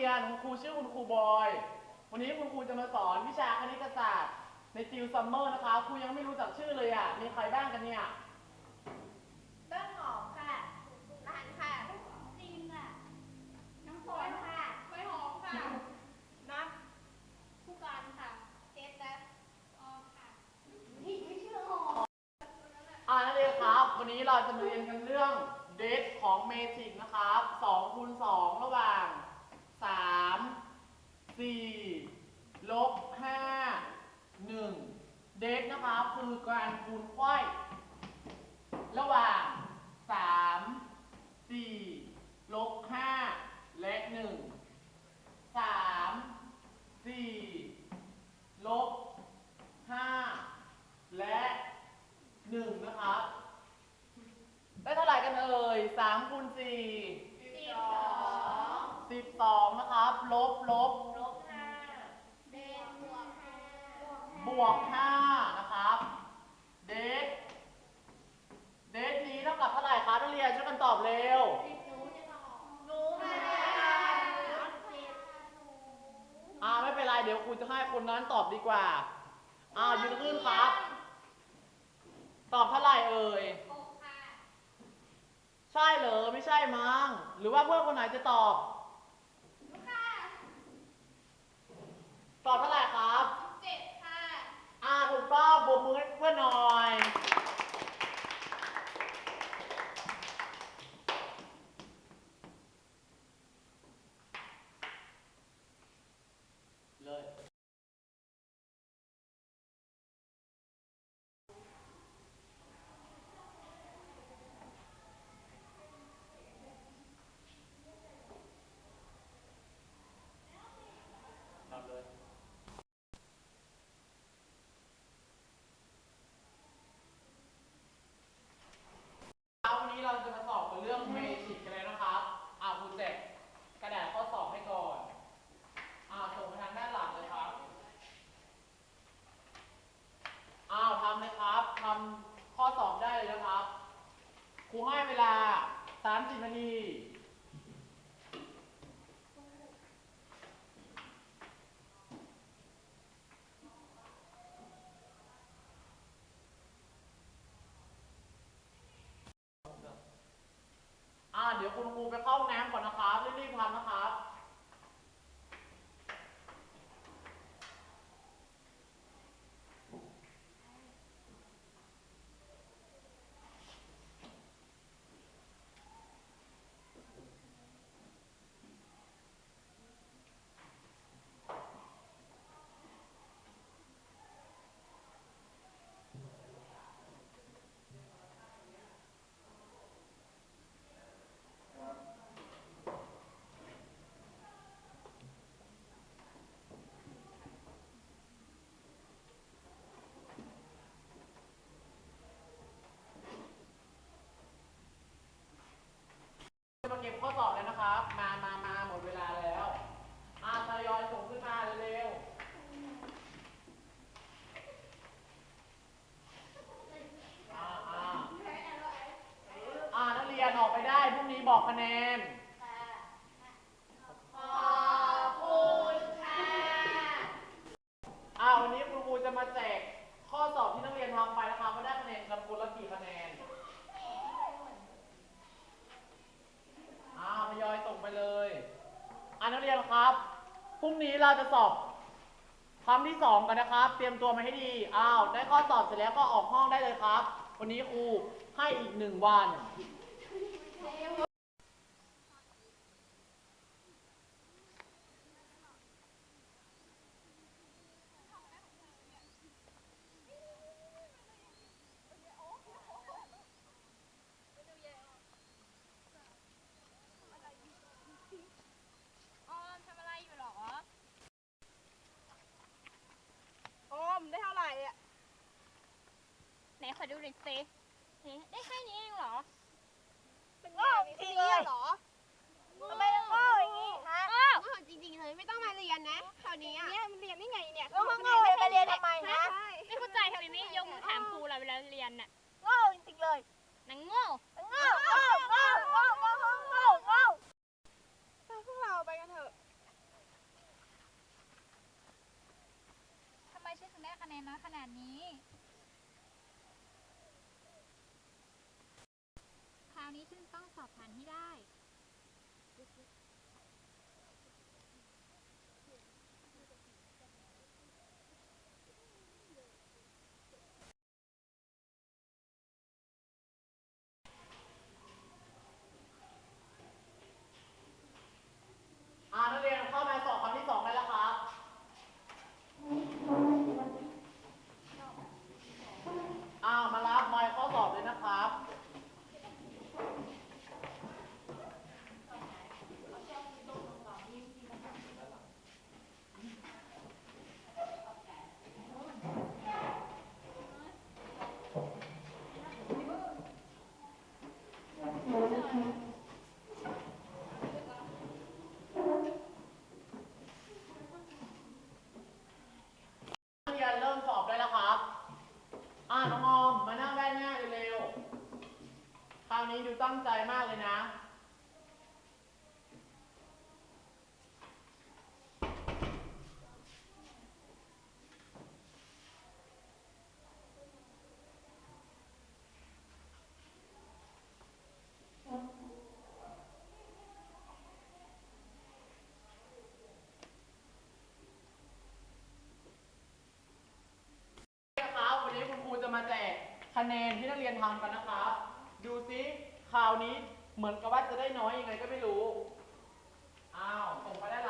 รียนคุณครูชื่อคุณครูบอย วันนี้คุณครูจะมาสอนวิชาคณิตศาสตร์ ในติวซัมเมอร์นะคะ ครูยังไม่รู้จักชื่อเลยอะ มีใครบ้างกันเนี่ย ต้นหอมค่ะรันค่ะจริงค่ะ น้ำฝนค่ะใบหอมค่ะ นัทผู้การค่ะเจสและออมค่ะนี่ไม่ชื่อหอมอ่านักเรียนครับ วันนี้เราจะมาเรียนกันเรื่องเดทของเมทริกนะครับ2คูณ2ระหว่าง 3 4ลบ5 1เดทนะครับคือการคูณไขว้ระหว่าง3 4ลบ5และ1 3 4ลบ5และหนึ่งนะครับ ได้เท่าไหร่กันเอ่ยสามคูณสี่สิบสองสิบสองนะครับ ลบลบลบห้าเดนบวกห้าบวกห้านะครับ เดทเดทนี้เท่ากับเท่าไหร่คะนักเรียนช่วยกันตอบเร็ว สิบหนูจะตอบหนูค่ะสิบอ่าไม่เป็นไรเดี๋ยวครูจะให้คนนั้นตอบดีกว่า อ่ายืนขึ้นครับ ตอบเท่าไหร่เอ่ย หกค่ะ ใช่เหรอไม่ใช่มั้งหรือว่าเพื่อนคนไหนจะตอบ หนูค่ะ ตอบเท่าไหร่ครับ เจ็ดค่ะ อ่าถูกต้องบกมือให้เพื่อนหน่อยเลย นับเลย เช้าวันนี้เราจะมาสอบกันเรื่องเมจิกกันเลยนะครับ อ่าคุณแจกกระดาษข้อสอบให้ก่อน อ่าส่งไปทางด้านหลังเลยครับ อ้าวทำเลยครับทำข้อสอบได้เลยนะครับ ครูให้เวลา 30 นาที อ่าเดี๋ยวคุณครูไปเข้าห้องน้ำก่อนนะครับ รีบๆทำนะครับ จะมาเก็บข้อสอบแล้วนะครับ มามามาหมดเวลาแล้ว อ่าทยอยส่งขึ้นมาเร็วๆอ่าอ่าอ่านักเรียนออกไปได้ พรุ่งนี้บอก คะแนนขอบคุณค่ะอ่าวันนี้คุณครูจะมาแจกข้อสอบที่นักเรียนทำไปนะครับว่าได้คะแนนกันคนละกี่คะแนนอ่าทยอยส่งไปเลยอ่านักเรียนครับพรุ่งนี้เราจะสอบคำที่สองกันนะครับ เตรียมตัวมาให้ดีอ้าวได้ข้อสอบเสร็จแล้วก็ออกห้องได้เลยครับ วันนี้ครูให้อีกหนึ่งวัน ขอดูหน่อยสินได้แค่นี้เองเหรอเป็นงานพี่เลยเหรอมต้องโง่อย่างนี้ฮะโง่จริงๆเลยไม่ต้องมาเรียนนะแถนี้อะเนี่ยมันี่ไงเนี่ยแล้วมางมาเรียนทำไมนะไม่เข้าใจทำไมไยกถามครูเราเวลาเรียนน่ะโง่จริงเลยนังโง่โง่โง่โง่โง่โง่โง่โง่พวกเราไปกันเถอะทำไมฉันถึงได้คะแนนน้อยขนาดนี้ อ่านักเรียนเข้ามาสอบคำที่สองได้แล้วครับ อ้าวมารับมอยข้อสอบเลยนะครับ นักเรียนเริ่มสอบได้แล้วครับ อ่าน้องออมมานั่งด้านหน้าเร็วๆ คราวนี้ดูตั้งใจมากเลยนะ ครับวันนี้คุณครูจะมาแจกคะแนนที่นักเรียนทำกันนะครับ คราวนี้เหมือนกับว่าจะได้น้อยยังไงก็ไม่รู้ อ้าวส่งไปได้หลัง